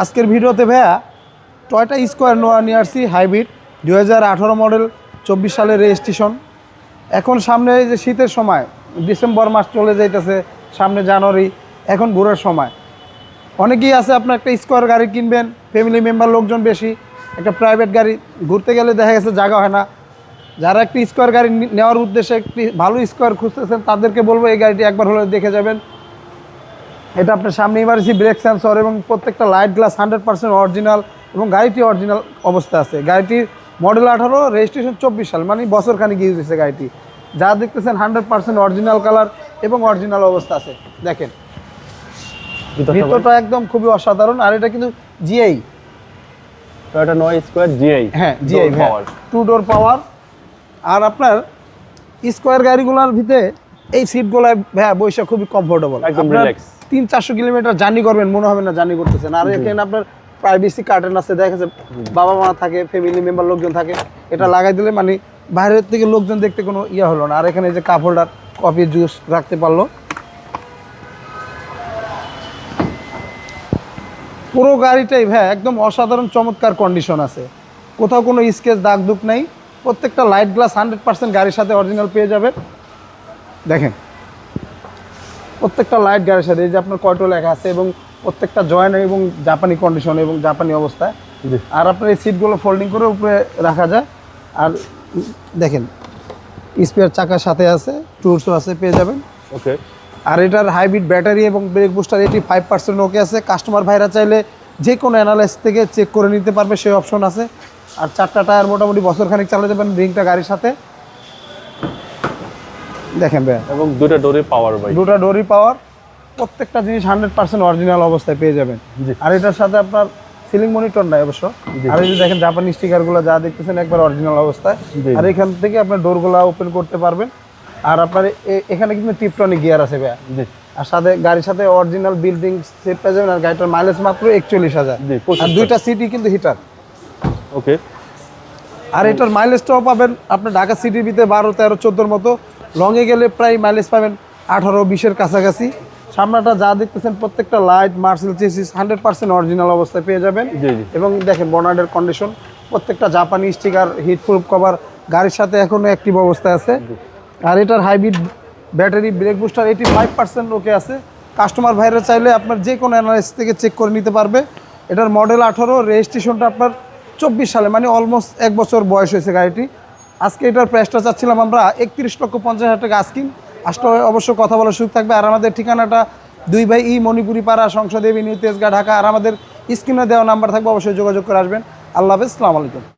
আজকের ভিডিওতে ভাইয়া টয়টা স্কোয়ার নোয়া নিয়ে আসছি হাইব্রিড দু হাজার আঠারো মডেল, চব্বিশ সালের রেজিস্ট্রেশন এখন সামনে যে শীতের সময়, ডিসেম্বর মাস চলে যাইতেছে, সামনে জানুয়ারি, এখন ঘোরার সময়। অনেকেই আছে আপনার একটা স্কোয়ার গাড়ি কিনবেন ফ্যামিলি মেম্বার লোকজন বেশি, একটা প্রাইভেট গাড়ি, ঘুরতে গেলে দেখা গেছে জায়গা হয় না। যারা একটি স্কোয়ার গাড়ি নেওয়ার উদ্দেশ্যে একটি ভালো স্কোয়ার খুঁজতেছেন, তাদেরকে বলব এই গাড়িটি একবার হলে দেখে যাবেন। এটা আপনার সামনে ইমার্জেন্সি ব্রেক সেন্সর এবং প্রত্যেকটা light glass hundred percent original এবং গাড়িটি অরিজিনাল অবস্থা আছে। গাড়িটির মডেল আঠারো রেজিস্ট্রেশন চব্বিশ সাল মানে বছর খানিক ইউজ হয়েছে গাড়িটি। যা দেখতেছেন হান্ড্রেড পার্সেন্ট অরিজিনাল কালার এবং অরিজিনাল অবস্থা আছে। দেখেন। ভিতরটা একদম খুবই অসাধারণ আর এটা কিন্তু জিআই টয়োটা নয় স্কোয়ার জিআই হ্যাঁ GI power two door power আর আপনার স্কোয়ার গাড়িগুলোর ভিতরে এই সিটগুলোয় হ্যাঁ বৈশা খুবই কমফোর্টেবল। তিন চারশো কিলোমিটার জার্নি করবেন মনে হবে না জার্নি করতেছেন। আর এখানে আপনার প্রাইভেসি কার্টেন আছে দেখা যাচ্ছে বাবা মা থাকে ফ্যামিলি মেম্বার লোকজন থাকে এটা লাগাই দিলে মানে বাইরের থেকে লোকজন দেখতে কোনো ইয়ে হলো না। আর এখানে যে কাপ হোল্ডার কফি জুস রাখতে পারল। পুরো গাড়িটাই ভাই একদম অসাধারণ চমৎকার কন্ডিশন আছে। কোথাও কোনো স্কেচ দাগ দুগ নেই। প্রত্যেকটা লাইট গ্লাস হান্ড্রেড পার্সেন্ট গাড়ির সাথে অরিজিনাল পেয়ে যাবেন। দেখেন প্রত্যেকটা লাইট গাড়ির সাথে এই যে আপনার কয়টো লেখা আছে এবং প্রত্যেকটা জয়েন্ট এবং জাপানি কন্ডিশন এবং জাপানি অবস্থায় আর আপনার এই সিটগুলো ফোল্ডিং করে উপরে রাখা যায়। আর দেখেন স্পেয়ার চাকার সাথে আছে টুলসও আছে পেয়ে যাবেন। ওকে। আর এটার হাইব্রিড ব্যাটারি এবং ব্রেক বুস্টার এটি ফাইভ পার্সেন্ট ওকে আছে। কাস্টমার ভাইরা চাইলে যে কোনো অ্যানালাইস থেকে চেক করে নিতে পারবে সেই অপশন আছে। আর চারটা টায়ার মোটামুটি বছর খানিক চালাতে পারেন রিংটা গাড়ির সাথে। দেখেন ভাইয়া এবং দুটো ডোরে পাওয়ার বাইক দুটা ডোরি পাওয়ার প্রত্যেকটা জিনিস হান্ড্রেড পার্সেন্ট অরিজিনাল অবস্থায় পেয়ে যাবেন। আর এটার সাথে আপনার সিলিং মনিটর নাই অবশ্য। আর এই যে দেখেন জাপানি স্টিকারগুলো যা দেখতেছেন একবার অরিজিনাল অবস্থায়। আর এখান থেকে আপনার ডোরগুলো ওপেন করতে পারবেন। আর আপনার এখানে কিন্তু টিপটনিক গিয়ার আছে ভাইয়া। আর সাথে গাড়ির সাথে অরিজিনাল বিল্ডিং সেট পেয়ে যাবেন। আর গাড়িটার মাইলেজ মাত্র একচল্লিশ হাজার। আর 25 দুইটা সিটি কিন্তু হিটার ওকে আর এটার মাইলেজটাও পাবেন আপনার ঢাকা সিটির ভিতরে বারো তেরো চোদ্দোর মতো। লংয়ে গেলে প্রায় মাইলেজ পাবেন আঠারো বিশের কাছাকাছি। সামনাটা যা দেখতেছেন প্রত্যেকটা লাইট মার্সেল চেসিস হান্ড্রেড পার্সেন্ট অরিজিনাল অবস্থায় পেয়ে যাবেন। এবং দেখেন বনার্ডের কন্ডিশন প্রত্যেকটা জাপানি স্টিকার হিট প্রুফ কভার গাড়ির সাথে এখনও অ্যাক্টিভ অবস্থায় আছে। আর এটার hybrid battery brake booster eighty five percent okay আছে। কাস্টমার ভাইরা চাইলে আপনার যে কোনো অ্যানালাইস থেকে চেক করে নিতে পারবে। এটার মডেল আঠারো রেজিস্ট্রেশনটা আপনার চব্বিশ সালে মানে অলমোস্ট এক বছর বয়স হয়েছে গাড়িটি। আজকে এটার প্রাইসটা চাচ্ছিলাম আমরা একত্রিশ লক্ষ পঞ্চাশ হাজার টাকা আস্কিং আসলে অবশ্য কথা বলার সুযোগ থাকবে। আর আমাদের ঠিকানাটা দুই ভাই ই মণিপুরি পাড়া সংসদ এভিনিউ তেজগাঁ, ঢাকা। আর আমাদের স্ক্রিনে দেওয়া নাম্বার থাকবে, অবশ্যই যোগাযোগ করে আসবেন। আল্লাহ হাফেজ আলাইকুম।